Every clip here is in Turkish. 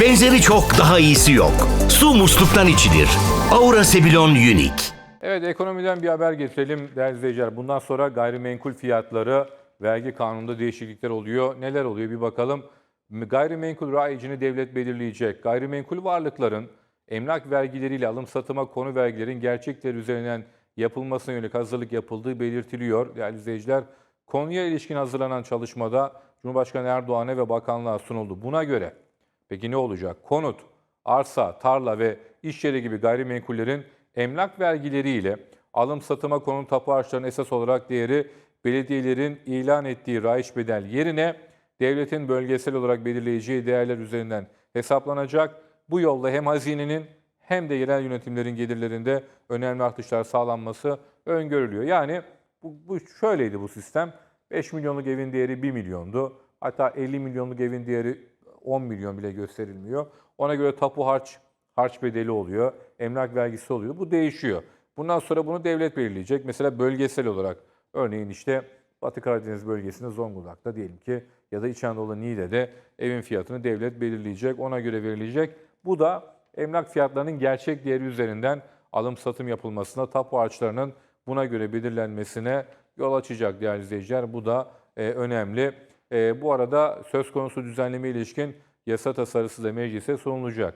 Benzeri çok daha iyisi yok. Su musluktan içilir. Aura Sebilon Unique. Evet ekonomiden bir haber getirelim değerli izleyiciler. Bundan sonra gayrimenkul fiyatları vergi kanununda değişiklikler oluyor. Neler oluyor bir bakalım. Gayrimenkul rayicini devlet belirleyecek. Gayrimenkul varlıkların emlak vergileriyle alım satıma konu vergilerin gerçekleri üzerinden yapılmasına yönelik hazırlık yapıldığı belirtiliyor. Değerli izleyiciler konuya ilişkin hazırlanan çalışmada Cumhurbaşkanı Erdoğan'a ve bakanlığa sunuldu. Buna göre Peki ne olacak? Konut, arsa, tarla ve iş yeri gibi gayrimenkullerin emlak vergileriyle alım satıma konut tapu harçlarının esas olarak değeri belediyelerin ilan ettiği raiç bedel yerine devletin bölgesel olarak belirleyeceği değerler üzerinden hesaplanacak. Bu yolla hem hazinenin hem de yerel yönetimlerin gelirlerinde önemli artışlar sağlanması öngörülüyor. Yani bu, bu şöyleydi bu sistem. 5 milyonluk evin değeri 1 milyondu. Hatta 50 milyonluk evin değeri 10 milyon bile gösterilmiyor. Ona göre tapu harç, harç bedeli oluyor, emlak vergisi oluyor. Bu değişiyor. Bundan sonra bunu devlet belirleyecek. Mesela bölgesel olarak örneğin işte Batı Karadeniz bölgesinde Zonguldak'ta diyelim ki ya da İç Anadolu Niğde'de evin fiyatını devlet belirleyecek, ona göre verilecek. Bu da emlak fiyatlarının gerçek değeri üzerinden alım satım yapılmasına, tapu harçlarının buna göre belirlenmesine yol açacak değerli izleyiciler. Bu da e, önemli. E, bu arada söz konusu düzenleme ilişkin yasa tasarısı da meclise sunulacak.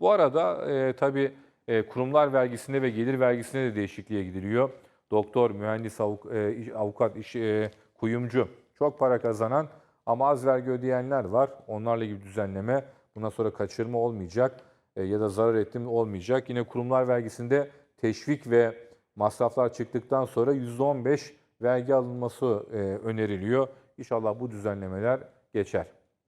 Bu arada e, tabii e, kurumlar vergisinde ve gelir vergisinde de değişikliğe gidiliyor. Doktor, mühendis, avuk, e, avukat, iş, e, kuyumcu çok para kazanan ama az vergi ödeyenler var. Onlarla ilgili düzenleme bundan sonra kaçırma olmayacak e, ya da zarar ettim olmayacak. Yine kurumlar vergisinde teşvik ve masraflar çıktıktan sonra %15 vergi alınması e, öneriliyor. İnşallah bu düzenlemeler geçer.